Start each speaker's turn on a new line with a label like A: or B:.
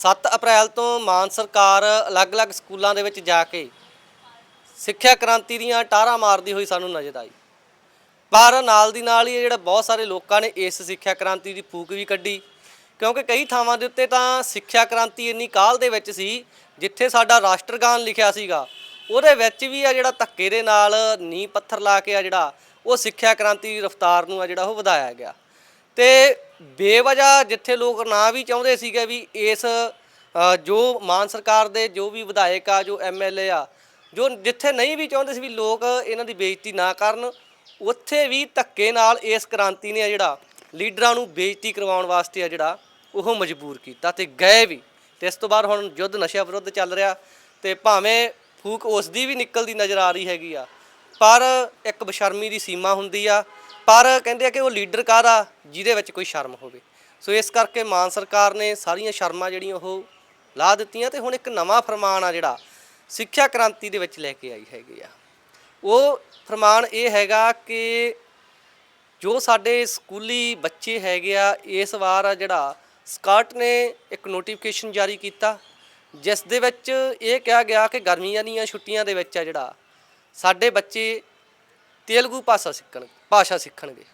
A: 7 ਅਪ੍ਰੈਲ ਤੋਂ ਮਾਨ ਸਰਕਾਰ ਅਲੱਗ-ਅਲੱਗ ਸਕੂਲਾਂ ਦੇ ਵਿੱਚ ਜਾ ਕੇ ਸਿੱਖਿਆ ਕ੍ਰਾਂਤੀ ਦੀਆਂ ਟਾਰਾਂ ਮਾਰਦੀ ਹੋਈ ਸਾਨੂੰ ਨਜ਼ਰ ਆਈ। ਪਰ ਨਾਲ ਦੀ ਨਾਲ ਹੀ ਜਿਹੜਾ ਬਹੁਤ ਸਾਰੇ ਲੋਕਾਂ ਨੇ ਇਸ ਸਿੱਖਿਆ ਕ੍ਰਾਂਤੀ ਦੀ ਫੂਕ ਵੀ ਕੱਢੀ, ਕਿਉਂਕਿ ਕਈ ਥਾਵਾਂ ਦੇ ਉੱਤੇ ਤਾਂ ਸਿੱਖਿਆ ਕ੍ਰਾਂਤੀ ਇੰਨੀ ਕਾਲ ਦੇ ਵਿੱਚ ਸੀ, ਜਿੱਥੇ ਸਾਡਾ ਰਾਸ਼ਟਰਗਾਨ ਲਿਖਿਆ ਸੀਗਾ, ਉਹਦੇ ਵਿੱਚ ਵੀ ਆ ਜਿਹੜਾ ਧੱਕੇ ਦੇ ਨਾਲ ਨੀਂਹ ਪੱਥਰ ਲਾ ਕੇ ਆ ਜਿਹੜਾ, ਉਹ ਸਿੱਖਿਆ ਕ੍ਰਾਂਤੀ ਦੀ ਰਫ਼ਤਾਰ ਨੂੰ ਆ ਜਿਹੜਾ ਉਹ ਵਧਾਇਆ ਗਿਆ। ਤੇ ਬੇਵਜ੍ਹਾ ਜਿੱਥੇ ਲੋਕ ਨਾ ਵੀ ਚਾਹੁੰਦੇ ਸੀਗੇ ਵੀ ਇਸ ਜੋ ਮਾਨ ਸਰਕਾਰ ਦੇ ਜੋ ਵੀ ਵਿਧਾਇਕ ਆ, ਜੋ ਐਮਐਲਏ ਆ, ਜੋ ਜਿੱਥੇ ਨਹੀਂ ਵੀ ਚਾਹੁੰਦੇ ਸੀ ਵੀ ਲੋਕ ਇਹਨਾਂ ਦੀ ਬੇਇੱਜ਼ਤੀ ਨਾ ਕਰਨ, ਉੱਥੇ ਵੀ ਧੱਕੇ ਨਾਲ ਇਸ ਕ੍ਰਾਂਤੀ ਨੇ ਆ ਜਿਹੜਾ ਲੀਡਰਾਂ ਨੂੰ ਬੇਇੱਜ਼ਤੀ ਕਰਵਾਉਣ ਵਾਸਤੇ ਆ ਜਿਹੜਾ ਉਹ ਮਜਬੂਰ ਕੀਤਾ ਤੇ ਗਏ ਵੀ। ਤੇ ਇਸ ਤੋਂ ਬਾਅਦ ਹੁਣ ਯੁੱਧ ਨਸ਼ਾ ਵਿਰੁੱਧ ਚੱਲ ਰਿਹਾ ਤੇ ਭਾਵੇਂ ਫੂਕ ਉਸ ਦੀ ਵੀ ਨਿਕਲਦੀ ਨਜ਼ਰ ਆ ਰਹੀ ਹੈਗੀ ਆ, ਪਰ ਇੱਕ ਬਸ਼ਰਮੀ ਦੀ ਸੀਮਾ ਹੁੰਦੀ ਆ ਪਰ ਕਹਿੰਦੇ ਆ ਕਿ ਉਹ ਲੀਡਰ ਕਾਹਦਾ? ਜਿਹਦੇ ਵਿੱਚ ਕੋਈ ਸ਼ਰਮ ਹੋਵੇ। ਸੋ ਇਸ ਕਰਕੇ ਮਾਨ ਸਰਕਾਰ ਨੇ ਸਾਰੀਆਂ ਸ਼ਰਮਾਂ ਜਿਹੜੀਆਂ ਉਹ ਲਾ ਦਿੱਤੀਆਂ ਤੇ ਹੁਣ ਇੱਕ ਨਵਾਂ ਫਰਮਾਨ ਆ ਜਿਹੜਾ ਸਿੱਖਿਆ ਕ੍ਰਾਂਤੀ ਦੇ ਵਿੱਚ ਲੈ ਕੇ ਆਈ ਹੈਗੀ ਆ। ਉਹ ਫਰਮਾਨ ਇਹ ਹੈਗਾ ਕਿ ਜੋ ਸਾਡੇ ਸਕੂਲੀ ਬੱਚੇ ਹੈਗੇ ਆ, ਇਸ ਵਾਰ ਆ ਜਿਹੜਾ ਸਕਾਟ ਨੇ ਇੱਕ ਨੋਟੀਫਿਕੇਸ਼ਨ ਜਾਰੀ ਕੀਤਾ, ਜਿਸ ਦੇ ਵਿੱਚ ਇਹ ਕਿਹਾ ਗਿਆ ਕਿ ਗਰਮੀਆਂ ਦੀਆਂ ਛੁੱਟੀਆਂ ਦੇ ਵਿੱਚ ਆ ਜਿਹੜਾ ਸਾਡੇ ਬੱਚੇ ਤੇਲਗੂ ਭਾਸ਼ਾ ਸਿੱਖਣ ਭਾਸ਼ਾ ਸਿੱਖਣਗੇ।